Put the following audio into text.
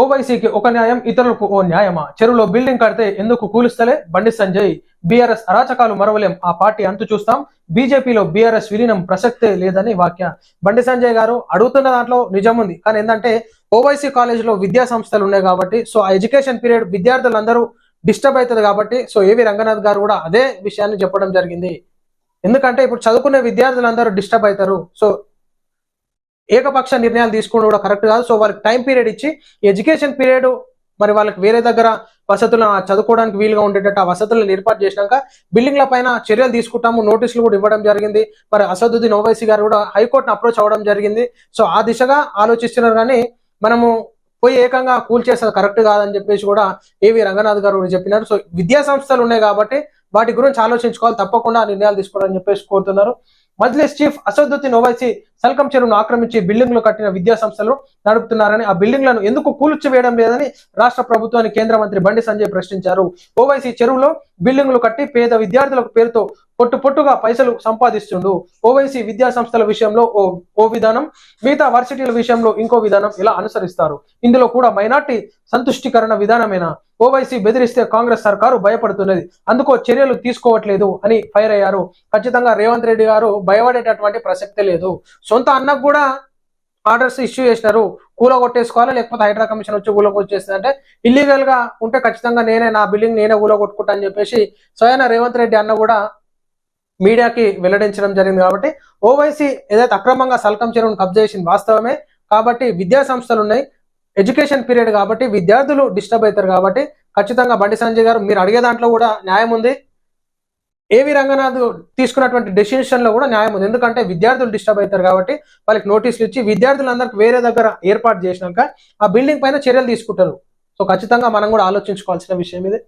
ఓవైసీకి ఒక న్యాయం ఇతరులకు ఓ న్యాయమా? చెరువులో బిల్డింగ్ కడితే ఎందుకు కూలిస్తలే? బండి సంజయ్ బీఆర్ఎస్ అరాచకాలు మరవలేం. ఆ పార్టీ అంతు చూస్తాం. బీజేపీలో బీఆర్ఎస్ విలీనం ప్రసక్తే లేదని వాక్య. బండి సంజయ్ గారు అడుగుతున్న దాంట్లో నిజం ఉంది. కానీ ఏంటంటే ఓవైసీ కాలేజీలో విద్యా సంస్థలు ఉన్నాయి కాబట్టి సో ఆ ఎడ్యుకేషన్ పీరియడ్ విద్యార్థులందరూ డిస్టర్బ్ అవుతుంది కాబట్టి సో ఏవి రంగనాథ్ గారు కూడా అదే విషయాన్ని చెప్పడం జరిగింది. ఎందుకంటే ఇప్పుడు చదువుకునే విద్యార్థులందరూ డిస్టర్బ్ అవుతారు. సో ఏకపక్ష నిర్ణయాలు తీసుకోవడం కూడా కరెక్ట్ కాదు. సో వాళ్ళకి టైం పీరియడ్ ఇచ్చి ఎడ్యుకేషన్ పీరియడ్ మరి వాళ్ళకి వేరే దగ్గర వసతులు చదువుకోవడానికి వీలుగా ఉండేటట్టు ఆ వసతులను ఏర్పాటు చేసినాక బిల్డింగ్ల పైన చర్యలు తీసుకుంటాము. నోటీసులు కూడా ఇవ్వడం జరిగింది. మరి అసదుద్దీన్ ఓవైసీ గారు కూడా హైకోర్టును అప్రోచ్ అవ్వడం జరిగింది. సో ఆ దిశగా ఆలోచిస్తున్నారు కానీ మనము పోయి ఏకంగా కూల్చేసేది కరెక్ట్ కాదని చెప్పేసి కూడా ఏవి రంగనాథ్ గారు చెప్పినారు. సో విద్యా సంస్థలు ఉన్నాయి కాబట్టి వాటి గురించి ఆలోచించుకోవాలి. తప్పకుండా నిర్ణయాలు తీసుకోవాలని చెప్పేసి కోరుతున్నారు. మజ్లిస్ చీఫ్ అసదుద్దీన్ ఓవైసీ సల్కం చెరువును ఆక్రమించి బిల్డింగ్లు కట్టిన విద్యా సంస్థలు నడుపుతున్నారని ఆ బిల్డింగ్లను ఎందుకు కూల్చివేయడం లేదని రాష్ట్ర ప్రభుత్వాన్ని కేంద్ర మంత్రి బండి సంజయ్ ప్రశ్నించారు. ఓవైసీ చెరువులో బిల్డింగ్లు కట్టి పేద విద్యార్థులకు పేరుతో పొట్టు పొట్టుగా పైసలు సంపాదిస్తుండు. ఓవైసీ విద్యా సంస్థల విషయంలో ఓ ఓ విధానం మిగతా వర్సిటీల విషయంలో ఇంకో విధానం ఇలా అనుసరిస్తారు. ఇందులో కూడా మైనార్టీ సంతుష్టికరణ విధానమైన? ఓవైసీ బెదిరిస్తే కాంగ్రెస్ సర్కారు భయపడుతున్నది. అందుకో చర్యలు తీసుకోవట్లేదు అని ఫైర్ అయ్యారు. ఖచ్చితంగా రేవంత్ రెడ్డి గారు భయపడేటటువంటి ప్రసక్తే లేదు. సొంత అన్నకు కూడా ఆర్డర్స్ ఇష్యూ చేసినారు. కూల కొట్టేసుకోవాలి లేకపోతే హైడ్రా కమిషన్ వచ్చి కూల కొట్టేస్తుంది అంటే ఇల్లీగల్గా ఉంటే ఖచ్చితంగా నేనే నా బిల్డింగ్ నేనే కూల కొట్టుకుంటా అని చెప్పేసి స్వయాన రేవంత్ రెడ్డి అన్న కూడా మీడియాకి వెల్లడించడం జరిగింది కాబట్టి ఓవైసీ ఏదైతే అక్రమంగా సల్కం చెరువును కబ్జా చేసింది వాస్తవమే. కాబట్టి విద్యా సంస్థలు ఉన్నాయి. ఎడ్యుకేషన్ పీరియడ్ కాబట్టి విద్యార్థులు డిస్టర్బ్ అవుతారు కాబట్టి ఖచ్చితంగా బండి సంజయ్ గారు మీరు అడిగే దాంట్లో కూడా న్యాయం ఉంది. ఏవి రంగనాథ్ తీసుకున్నటువంటి డెసిషన్లో కూడా న్యాయం ఉంది. ఎందుకంటే విద్యార్థులు డిస్టర్బ్ అవుతారు కాబట్టి వాళ్ళకి నోటీసులు ఇచ్చి విద్యార్థులందరికీ వేరే దగ్గర ఏర్పాటు చేసినాక ఆ బిల్డింగ్ పైన చర్యలు తీసుకుంటారు. సో ఖచ్చితంగా మనం కూడా ఆలోచించుకోవాల్సిన విషయం ఇది.